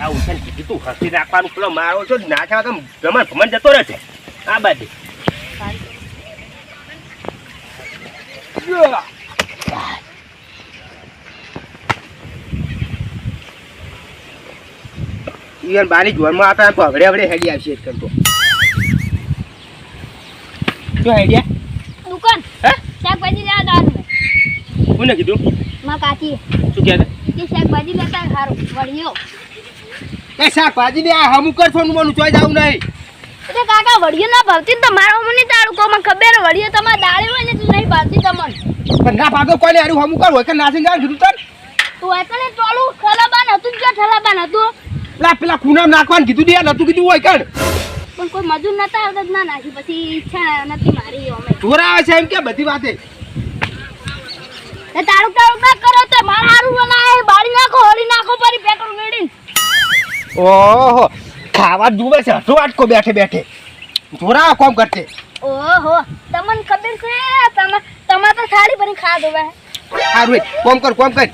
આ ઉઠાને કીધું તું હસી રાખવાનું પેલો મારો છો ના થાય તો ગમન ભમન જતો રહે છે આ બાજુ. ઈવન બારી જોરમાં આવતા તો હવડે હવડે હેડી આવશે એક કરતો. શું હેડિયા. દુકાન? હે? શાકભાજી લેવા જવાનું કોને કીધું? માં કાકી. શું કહેતા શાકભાજી લેતા સારું વળિયો. એ શાકભાજી ને આ હમું કરશો નું મનું ચોઈ જાવું નહીં. એટલે કાકા વળિયો ના ભાવતી ને તો મારો મને તારું કહો મને ખબર હે, વળિયો તમારે દાળી હોય ને તું નહીં ભાવતી તમને. પણ ના ભાગો કોઈને હારું હમું કર હોય કે નાસિંગ ગાળ કીધું તન? તું હોય કને ટોળું ઠલાબાન હતું જો ઠલાબાન હતું? લા પેલા ખૂનામ નાખવાનું કીધું દે નતું કીધું હોય કણ? પણ કોઈ મજૂર નતા આવતા જ ના નાખી? પછી ઈચ્છા નથી મારી અમે. ચોરા આવે છે એમ કે બધી વાતે. તારું તારું ના કરો તો મારા હારું બનાય બાળી નાખો હોળી નાખો પરી પેટ્રોલ મેળીને ઓહો ખાવા જુએ છે હસો આટકો બેઠે બેઠે. જોરા કોમ કરતે ઓહો તમને ખબર છે તમે તમે તો થાળી ભરી ખા દો એ કોમ કર કોમ કર.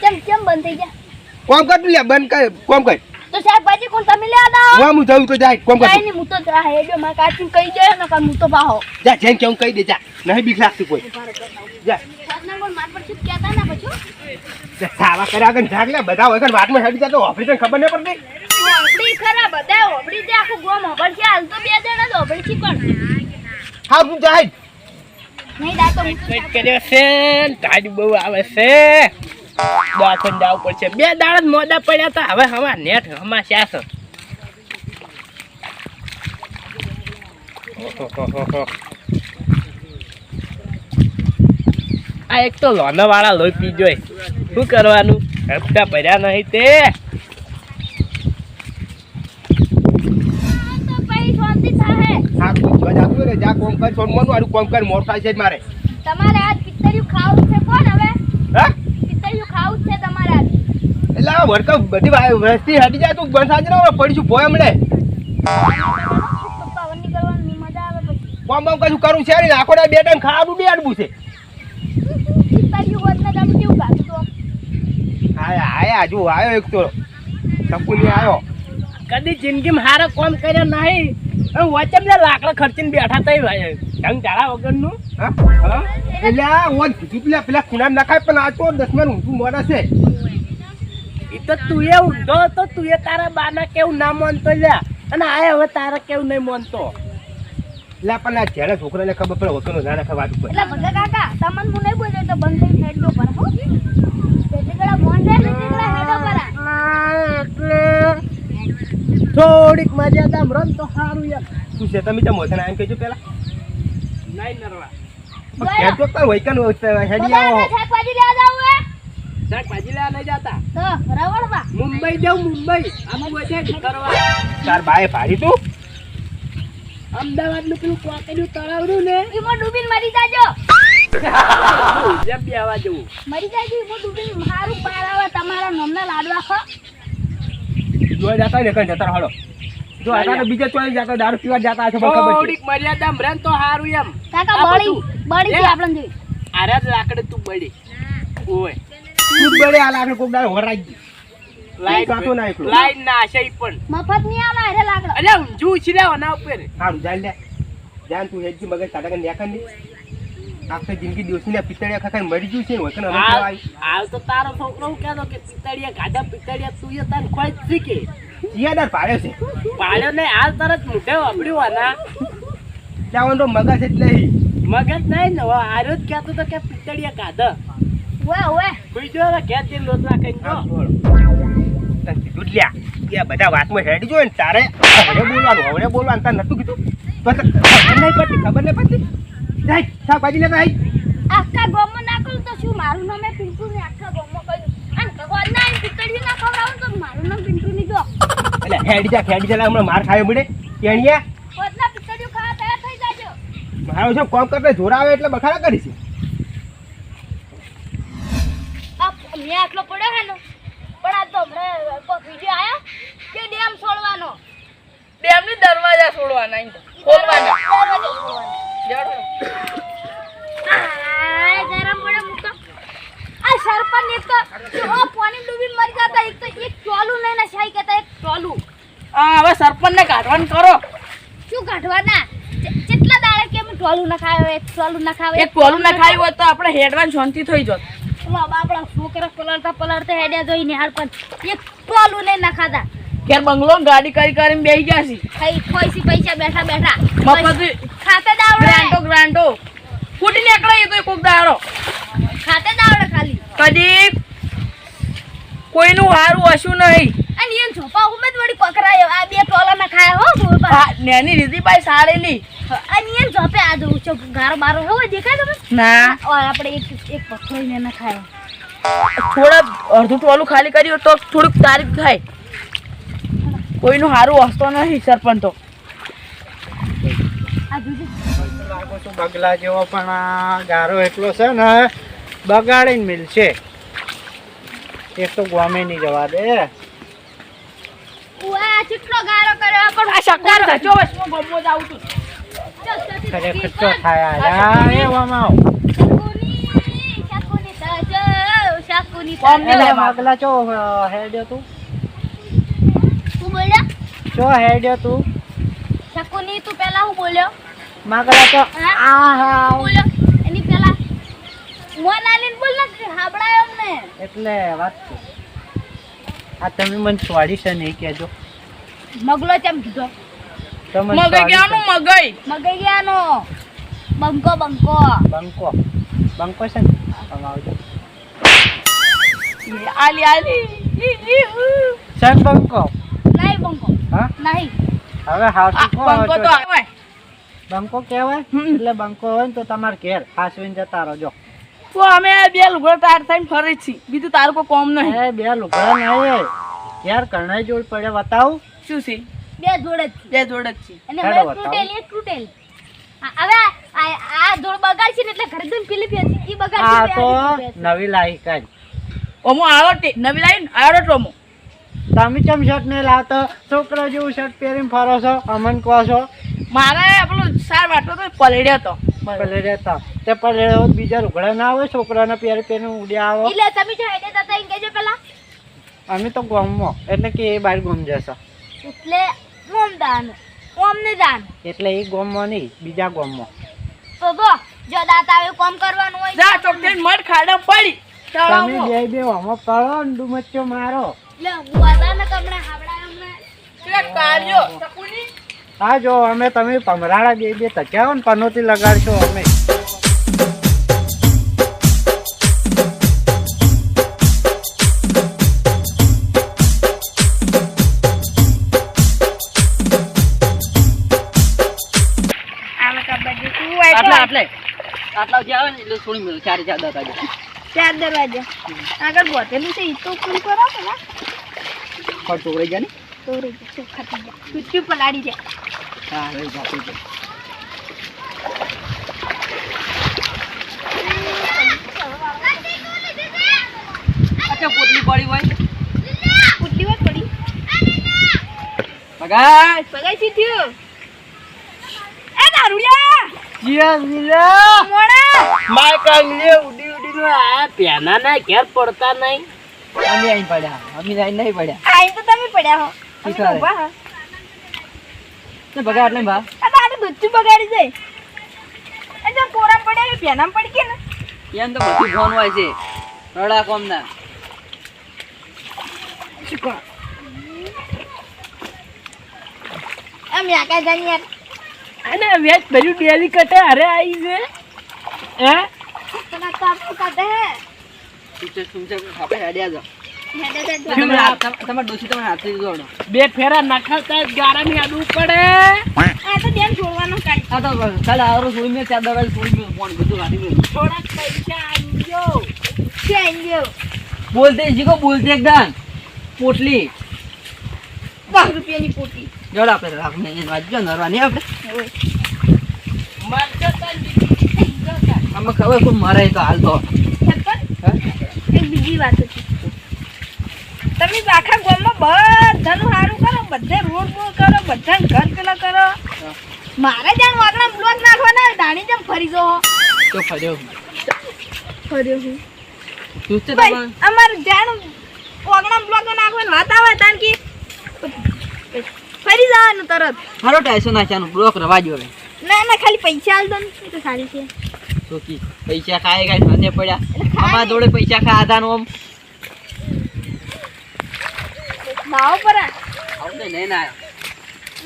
કેમ કેમ બંધ થઈ ગયા? કોમ કર લે બંધ કર કોમ કર. તો શાકભાજી કોણ તમે લે આવો. હું હું જઉં તો જાય કોમ કર નહીં હું તો જા હેડ્યો માં કાચી કહી જાય ને હું તો બાહો. જા જેમ કે હું કહી દે જા. નહીં બીક લાગતી કોઈ. જા. ના કોણ માર પર શું કહેતા ના પછી? સાવા કર્યા આગળ ઢાકલે બધા હોય કણ વાતમાં હેડી જતો ઓપરેશન ખબર ન પડતી. ઓબડી ખરા બધા ઓબડી જે આખું ગોમ ઓબડ છે હાલ તો બે જણા જ ઓબડી છે પણ. હા તું જાય. નહીં દા તો હું કઈ કર્યો છે ટાઈડ બહુ આવે છે. દવાખાને જાવ પડશે. બે દાડા મોડા પડ્યા હતા. હવે હવા નેટ હમા શ્યા છે ઓહોહોહો. આ એક તો લોના વાળા લોહી પી જોય શું કરવાનું? હપ્તા ભર્યા નહીં તે. કર છોડ મોનું આરું કોમ કર મોર છે મારે. તમારે આજ પિત્તરિયું ખાવું છે કોણ હવે? હા? પિત્તરિયું ખાવું છે તમારે આજ. એટલે આ બધી વસ્તી હટી જાય તું બંધ સાંજે ના પડીશું ભોય હમણે. કરવાની મજા આવે કોમ બોમ કશું કરું છે ને આખો બે ટાઈમ ખાવાનું બે આડવું છે પિત્તરિયું હોત ને તમે કેવું ગાતું તો આયા આયા આવ્યો એક તો. સપુની આવ્યો કદી જિંદગીમાં હારા કોમ કર્યો નહીં. વચમ ને લાકડા ખર્ચીને બેઠા તઈ ભાઈ. ઢંગ ચાળા વગરનું. હા? હા? કીધું પેલા પેલા ખૂણા નખાય પણ આ તો દસમાન ઊંધું મોડા છે. એ તો તું એ ઊંધો તો તું એ તારા બાના કેવું ના માનતો લ્યા. અને આ હવે તારા કેવું નહીં માનતો. એટલે પણ આ જ્યારે છોકરાને ખબર પડે હોતો ના નખાય વાત ઉપર. એટલે ભગા કાકા તમને હું નહીં બોલ્યો તો બંધ થઈ પર હો. બેટી મજા થોડીક મર્યાદા રમ તો સારું યાર શું છે? તમે ત્યાં મોથે એમ કહેજો પેલા નહીં નરવા. પણ તો તાર વૈકન હેડી આવો. શાકભાજી લેવા જાવું હે? શાકભાજી લેવા નહીં જતા. તો રવડવા મુંબઈ જાઉં મુંબઈ. આમ વધે કરવા તાર બાએ ભાડી તું? અમદાવાદનું પેલું કોકડ્યું તળાવડું ને? એમાં ડૂબીને મરી જાજો. જેમ બી આવા જવું મરી જાજો ઈમો ડૂબીને મારું પાર આવે તમારા નોમના લાડવા ખા. જોઈ જતા ને કઈ જતા હળો જો આટા તો બીજે ચોઈ જતા દારૂ પીવા જતા છે મને થોડીક મર્યાદા રમ તો સારું એમ. કાકા બળી બળી છે આપણને જોઈ. આરા જ તું બળી. ઓય. તું જ આ લાકડે કોક દાડે હોરાઈ ગઈ લાઈન કાંટો ના એકલો. ના આશે પણ. મફત નહીં આવે અરે લાકડો. અરે ઊંઝું છે ના ઉપર. લે. જાણ તું હેડજી મગજ કાઢા કે ની આખી જિંદગી દોશીને પિતળિયા ખાખાને મરી ગયું છે ને વચન હવે કહેવાય. તો તારો છોકરો હું કહેતો કે પિતળિયા ગાધા પિતળિયા તું એ તાર ખોઈ શીખે જીયાદાર પાડ્યો છે. પાડ્યો ને હાલ તરત મુઢે વાપર્યું આના. ત્યાં તો મગજ જ નહીં. મગજ નહીં ને આર્યો જ કહેતો તો કે પિતળિયા ગાધા. ઓએ ઓએ બીજો હવે કે તે લોટલા કઈ તો આમ બોલો. તને કીધું જ લ્યા કે આ બધા વાતમાં હેડી જોય ને તારે હવે બોલવાનું હવે બોલવાનું તાર નતું કીધું. તો ખબર નહીં પડતી ખબર નહીં પડતી? જાય શાકભાજી લેતા આઈ આખા ગામમાં નાખું તો શું? મારું નામ એ પિન્ટુ ને આખા ગામમાં કહ્યું. અને ભગવાન ના પિત્તળી ના ખવડાવું તો મારું નામ પિન્ટુ ની જો એટલે હેડી જા હેડી જા હમણાં માર ખાયો મળે. કેણિયા પોતના પિત્તળીઓ ખાવા તૈયાર થઈ જાજો. મારો છે કોમ કરતા જોરાવે એટલે બખાડા કરી છે? આ મેં આટલો પડ્યો હે નો પણ આ તો હમણાં કોઈ વીડિયો આયો? કે ડેમ છોડવાનો? ડેમની દરવાજા છોડવાના. ખોલવાના. આ સરપંચ હવે સરપંચને કાઢવાનું કરો. શું કાઢવાના કેટલા દાડા કે અમે ટોલું ના ખાવે એક ટોલું ના ખાવે એક ટોલું ના હોત તો આપણે હેડવાન શાંતિ થઈ જોત. બાપડા છોકરા પલળતા પલળતા હેડ્યા જોઈ નિહાળ પણ એક ટોલું નહીં ના ખાધા ઘેર બંગલો ગાડી કરી કરીને બેસી ગયા છે પૈસા બેઠા બેઠા. મફત ખાતે દાવડે ગ્રાન્ટો ગ્રાન્ટો. ફૂટી નીકળે એ તો કોક દાડો. ખાતે દાવડે ખાલી. કદી કોઈનું હારું હશું નહીં. અને એમ છોપા ઉમેદ વળી પકડાયો. આ બે ટોલા ના ખાયા હો બોલ નેની રીધી ભાઈ સારેલી અને એમ જોપે આ જો ચો ગારો બારો હોય દેખાય તમે ના. ઓય આપણે એક એક પકડીને ના ખાય. થોડા અડધું ટોલું ખાલી કર્યું તો થોડુંક તારીફ થાય. કોઈનું હારું હસતો નહીં સરપંચ. તો લાગો તો બગલા જેવો પણ આ ગારો એટલો છે ને બગાડીને મિલશે. એક તો ગમે નહીં જવા દે. ઉઆ કેટલો ગારો કર્યો પણ આ શક્કર ધચો વચમાં ગમો જ આવું છું. ખરેખર થાય આ. બગલા ચો હેડ્યો તું. હું બોલ્યો? ચો હેડ્યો તું. શકુની તું પેલા હું બોલ્યો? માગલા તો આ હા બોલો. એની પેલા મોન આલીને બોલ ને હાબડાયો અમને. એટલે વાત છે. આ તમે મને છોડી છે નહીં કેજો મગલો ચમ કીધો? મગઈ ગયાનું મગઈ. મગઈ ગયાનો. બંકો બંકો. બંકો. બંકો છે ને? આવજો. આલી આલી. ઈ, ઈ, ઉ. સન બંકો? નહીં બંકો. હા? નહીં. હવે હાસુ બંકો તો આવે બંકો કહેવાય. એટલે બંકો હોય ને તો તમારે ઘેર હાસવીને જતા રહો જો તો અમે બે લુગડા તાર થઈને ફરી છી બીજું તારું કોઈ કોમ નહીં. એ બે લુગડા નહીં. યાર કરણાઈ જોડ પડે બતાવું? શું છે? બે જોડ જ બે જોડ જ છે. અને હવે તૂટેલી એક તૂટેલી. હવે આ જોડ બગાડશે ને એટલે ઘરે જઈને પેલી ફેરશે. ઈ બગાડશે આ તો નવી લાઈ કાઢ ઓમો આવો નવી લાઈન આવો ટોમો તમે ચમ શર્ટ ને લાવતો? છોકરા જેવું શર્ટ પહેરીને ફરો છો અમન કહો છો. મારે પેલું સાર વાટલો તો પલડ્યો તો. પલે રહેતા તે પલે બીજા લુગડા ના આવે છોકરાને પેરે પહેરીને ઉડ્યા આવે. એટલે તમે જો હેડે જતા ઈ કહેજો પેલા. અમે તો ગોમમાં એટલે કે એ બહાર ગોમ જશે. એટલે ઓમ દાન ઓમ ને દાન એટલે એ ગોમમાં નહીં બીજા ગોમમાં. તો જો જો દાંત આવે કોમ કરવાનું હોય. જા ચોક થઈને ખાડા પડી. તમે તળાવમાં. બે બે હમો પડો ને મારો. ને હાવડા કાળિયો, શકુની. હા જો અમે તમે પમરાળા બે બે તક્યાઓ ને પનોતી લગાડશો અમે. આટલા આટલે. આટલા જે આવે ને એટલે થોડી મિલ ચાર ચાર દરવાજા ચાર દરવાજા. આગળ બોતેલું છે ઈ તો પૂરું કરો ને. પર ટોકરી જાય ને તો રે તું ખાતી પલાડી જાય હા લઈ જાતું છે આખે પોટલી પડી હોય. ઉડલી વાત પડી. બગાય પગાઈ સીધ્યું એ દારૂડિયા! જીયા મોડા! માય કાંગલે ઉડી ઉડી નો આ પેના ના ઘેર પડતા નહીં. અમે અહીં પડ્યા અમે અહીં નહીં પડ્યા. આઈ તો તમે પડ્યા હો. શી કરે? ને બગા એટલે ભા આ તારે દૂધ બગાડી જાય એ જો કોરામ પડ્યા એ પેનામ પડી કે ને. એમ તો બધું ફોન હોય છે. રડા કોમ ના એમ યાકા જાની યાર. અને વેચ ડેલી કટે અરે આવી છે. હે? તને કાપુ કાઢે હેડ્યા જાઓ બે ફેરા આડું પડે. આ તો બેન છોડવાનો કાઢ આ તો ચાલ આવરો છોડી મેં ચાર દરવાજે છોડી મેં ફોન બધું કાઢી મેં થોડાક પૈસા આલજો. છે બોલતે જીકો બોલતે એકદમ પોટલી. દસ રૂપિયાની પોટલી. જોડ આપણે રાખને એ વાંચજો નરવાની આપણે. મારજો તાર દીકરી ખબર કોઈ મરે તો હાલ તો. બીજી વાત હતી. તમે આખા ગામમાં બધાનું સારું કરો બધે રોડ બોડ કરો બધા ઘર પેલા કરો. મારે જાણ વાગણા બ્લોક નાખવાના દાણી જેમ ફરી જો તો ફર્યો ફર્યો હું. તું અમારે જાણ વાગણા બ્લોક નાખવાની વાત આવે તાન કે. હારો ટાઈસો નાખ્યાનું. બ્લોક રવા જો ના ના ખાલી પૈસા આલ દો ને. તો સારી છે. તો કી પૈસા ખાય ખાય સાંજે પડ્યા. અમારા જોડે પૈસા ખાધા નું આમ. લાવો પરા. આવું તો લઈને આવ્યો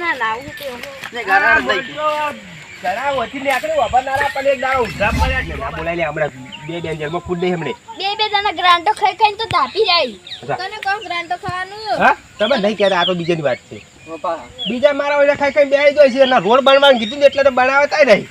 ના લાવું તો ને ગરાડ લઈ ગયો. ઘણા વચ્ચે નીકળે વાપરનારા પણ એક દાડો ઊંધા પડ્યા છે. ના લે હમણાં બે બેન જેલમાં કૂદ દે હમણે. બે બે જણા ગ્રાન્ટો ખાઈ ખાઈને તો દાપી જાય. તને કોણ ગ્રાન્ટો ખાવાનું? હા? તમે નહીં કહેતા આ તો બીજાની વાત છે. બીજા મારા ઓલા ખાઈ ખાઈ બેહી જાય છે. એટલે રોડ બનવાનું કીધું ને એટલે તો બનાવતા નહીં.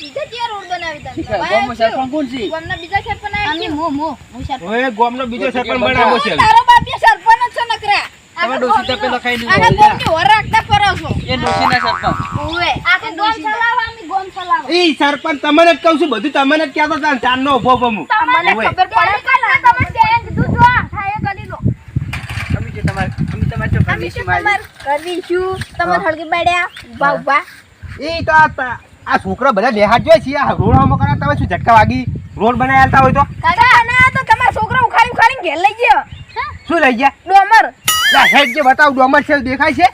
બીજા ક્યાં રોડ બનાવી તમે ગામમાં સરપંચ કોણ છે? ગામના બીજા સરપંચ છે. મો મો હું સરપંચ. હવે ગામનો બીજો સરપંચ બનાવો છે. તારો બાપ સરપંચ છે નકરા. તમે ડોશી તો પેલો ખાઈ આના લીધો ગોમની હોર રાખતા ફરો છો. એ ડોશીના સરપંચ. ઓવે આ તો ગોમ ચલાવવા અમે ગોમ ચલાવવા ઈ સરપંચ તમને જ કહું છું બધું તમને જ કહેતો હતા ચાંદનો ઊભો ઊભો હું. તમને. ખબર પડે? કે ના તમે બેંક કીધું જો થાય કરી લો. તમે જે તમારે તમે તમારે તો અમે શું પરમિશન મારી. તમાર કરવીશું તમે હળગી બેડ્યા ઊભા ઊભા. ઈ તો આ ત- આ છોકરા બધા લેહાટ જોઈએ છે આ રોડ હમો કરા તમે શું ઝટકા વાગી રોડ બનાવી આલતા હોય તો? કાકા ના તો તમારા છોકરા ઉખાડી ઉખાડીને ઘેર લઈ ગયો. શું લઈ ગયા? ડોમર. લા હેડ જે બતાવ ડોમર છે દેખાય છે?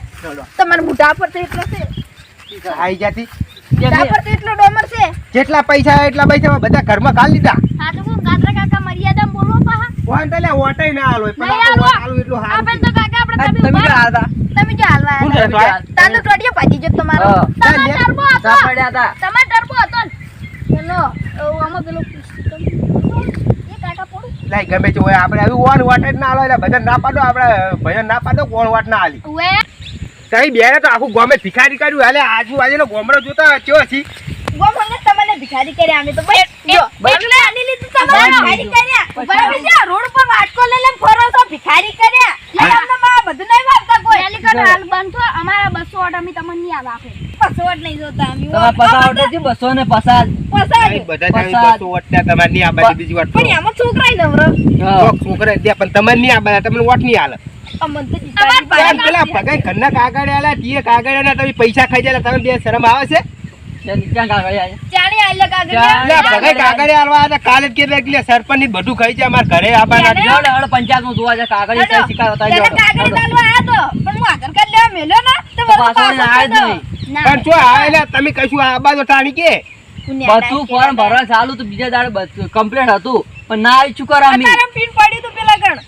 તમારા બુઢા પર તો એટલો છે. આઈ જાતી. બુઢા પર તો એટલો ડોમર છે. જેટલા પૈસા એટલા પૈસા બધા ઘરમાં કાઢ લીધા. હા તો હું કાતરા કાકા મર્યાદા બોલો પાહા. ઓન તો લે ઓટાઈ ના આલો પણ આલો. તો કાકા આપણે તમે ઊભા હતા તમે જો હાલવા શું આયા. કરે તો આ? તાંદો ટોટિયો ભાજી જો તમારો. તમારો હતો. પડ્યા હતા. હતો ને. પેલો અ, આમાં પેલો એ લાઈ ગમે છે હોય આપણે આવી ઓન વાટ જ ના લો એટલે ભજન ના પાડો આપણે ભજન ના પાડો કોણ વાટ ના આલી. કઈ બેરે તો આખું ગોમે ભિખારી કર્યું હાલે આજુબાજુનો ગોમડો જોતા ચો છી? ગોમ હંગે તમને ભિખારી કર્યા અમે તો બસ જો એટલે આની લીધે તમને ભિખારી કર્યા. બરાબર છે રોડ પર વાટકો લઈ લઈને ફરો છો ભિખારી કર્યા. તમને બધું નહીં હેલિકોપ્ટર હાલ બંધ થો. અમારા 200 ઓટ અમે તમને નહીં આવા આપે 200 ઓટ નહીં જોતા અમે. તમારા પસાર આવડે છે બસો ને પસાર. પસાર. બધા તમારે નહીં બીજી વાત. પણ છોકરાય નવરો. છોકરા દે પણ નહીં તમને નહીં કાગળ આલ્યા તમે પૈસા ખાઈ જાય તમે બે શરમ આવે છે? સરપંચની બધું ખાઈ જાય અમારે ઘરે આવવાના પંચાયતનું જોવા જાય કાગળ એ જ. પણ શું આવેલા તમે કશું આ બાજુ ટાણી કે? બધું ફોર્મ ભરવા ચાલુ હતું બીજા દાડે બધું હતું પણ ના આવી શું અમે પીન પડ્યું તું પેલા ગણ.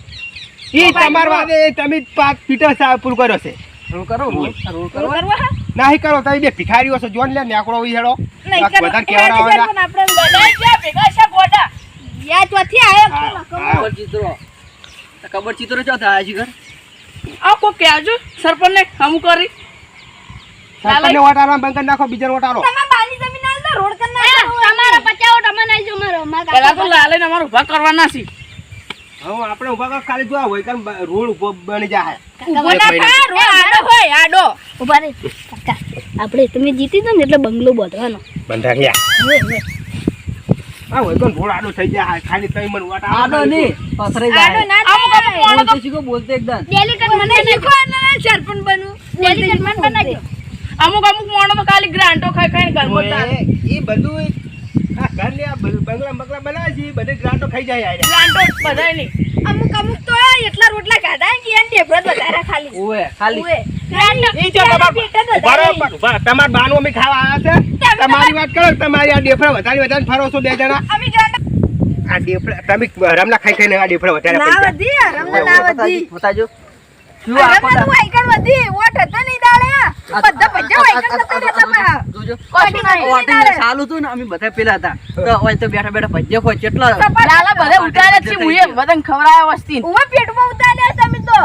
ઈ તમાર વાદે તમે પાક પીટર સા પૂરું કર્યો છે. રોલ કરો રોલ. રોલ કરો કરવા કરો તમે બે ભિખારીઓ છો જોન લે નેકડો ઈ હેડો. નહીં કરો. બધાને કેવડાવવાના. આપણે બધાય ભેગા છે ગોડા. યા ચોથી આયો હા, પેલો કમો. હા. કબર ચિત્રો. ચો થાય છે ઘર? આ કોઈ કહેજો સરપંચ ને હમું કરી. સરપંચને વોટ આલવા બંધ કરી નાખો બીજાને વોટ આલો તમારા બાની જમીન આલ દો, રોડ કરી નાખો. તમારા પચાસ ઓટ અમને આલજો મારો. પેલા તો લાલે ને અમારે ઊભા કરવાના છે હવે આપણે ઊભા કર ખાલી જોવા હોય કારણ રોડ ઊભો બની જાય ઊભો ના થા, રોડ આડો હોય, આડો. ઊભા રે. કાકા, આપણે તમે જીતી દો ને એટલે બંગલો બાંધવાનો બંધારિયા હા હોય તો રોડ આડો થઈ જાય ખાલી તઈ મને વોટ આડો નહીં પથરે આડો જાય ના થાય. બોલતે શીખો બોલતે એકદમ ડેલિકેટ મને શીખો એટલે સરપંચ બનવું. ડેલિકેટ મને બનાવજો. અમુક અમુક મોણો તો ખાલી ગ્રાન્ટો ખાઈ ખાઈને ઘરમાં તારે. એ બધું આ આ બંગલા બંગલા બનાવે છે ગ્રાન્ટો ખાઈ જાય ગ્રાન્ટો બધાય નહીં. અમુક અમુક તો એટલા રોટલા કે એને વધારે ખાલી. ખાલી. તમાર- બાનું અમે ખાવા આવ્યા છે. તમે તમારી વાત કરો તમારી આ ડેફડા વધારે વધારે ફરો છો બે જણા. અમે આ ડેફડા તમે રમલા ખાઈ ખાઈને આ ડેફળા વધારે ના વધી હરમને ના વધી. બતાજો શું હરમને તું વાયકણ વધી ઓટ હતો નહીં દાડે બધા ભજ્જા વાયકણ નતા રહેતા હતું ને અમે બધા પેલા હતા. તો તો બેઠા બેઠા ભજ્યો હોય કેટલા લાલા બધે ઉતારે છે. મુએ બધાને ખવડાવ્યા વસ્તી ઉવા પેટમાં ઉતાર્યા તમે તો.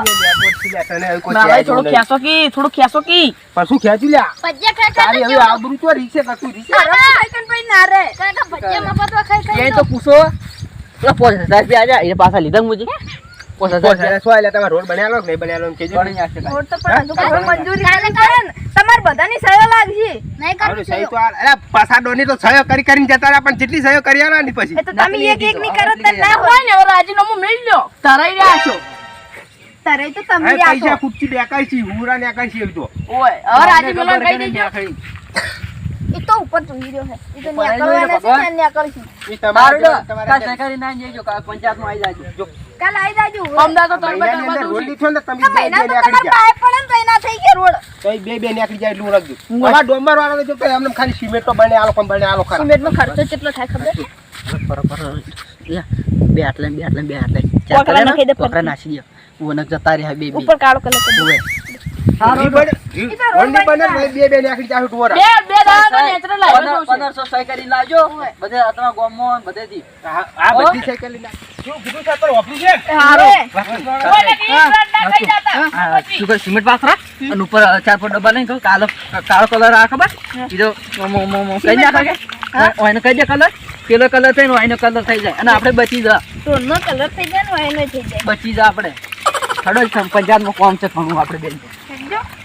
તને હવે કોઈ લાલા કહેવાય થોડું નહીં. કી થોડું ખેંચો કી. પણ ખેંચી લ્યા? ભજ્યા ખાઈ તારી હવે આબરૂ તો રીસે કશું રીસે વાયકણ પછી ના. રે. કાકા ભજ્યા મફતમાં ખાઈ એ તો પૂછો. પેલા પોસ હજાર રૂપિયા આજા એને પાછા લીધા મુજે તો કરે હારું, તો તો. કરી જેટલી સહયો કરી આલા પછી. તમે એક એક ની કરો તો ના હોય ને રાજીનામું મેળ લ્યો તરાઈ રહ્યા છો. તારે તો તમે પૈસા આપો દેખાય છે હુમરા દેખાય છે તો. ઓય હવે રાજી ખબર કહી દેજો. એ તો ઉપર જોઈ રહ્યો છે. એ તો ન્યા કરવાના છે ન્યા કરશું. તમારે બારડો, તમારે ના જઈજો, કાલ પંચાયતમાં આવી જાજો. કાલ આવી જાજો અમદાવાદ તો આ તરબે મહિનાની તરબે રોડ લીધો ને તમે બે બે નીકળી જાય ગયા. પાય પડે ને થઈ છે રોડ. તો બે બે નીકળી જાય એટલું રાખજો. આવા ડોમર વાળા જો તો એમને ખાલી સિમેન્ટ તો બને આલો પણ બને આલો ખરા સિમેન્ટનો ખર્ચો કેટલો થાય ખબર? બે આટલે બે આટલે બે આટલે. કોકરા નાખી દે કોકરા નાસી દો. ઓનક જતા રહ્યા બે બે. ઉપર કાળો કલર કરી બે બે નીકળી જાય ટોરા બે બે દાડા નેચરલ લાવ્યો પંદરસો સહી લાવજો. બધે આતમાં ગોમો બધેથી આ આ બધી સાયકલ લઈને શું કીધું સાહેબ પણ વાપર્યું છે? એ હારો. શું કરે સિમેન્ટ પાથરા? અને ઉપર ચાર પર ડબ્બા લઈને તો કાલો કાળો કલર આ ખબર? બીજો મો મો મો કઈ નાખે કે? ઓયનો કઈ દે કલર. પેલો કલર થઈને ઓયનો કલર થઈ જાય. અને આપણે બચી જા. નો કલર થઈ જાય ને થઈ જાય. બચી જા આપણે. ખડો પંચાયતમાં કોમ છે ઘણું આપણે બેન. સમજો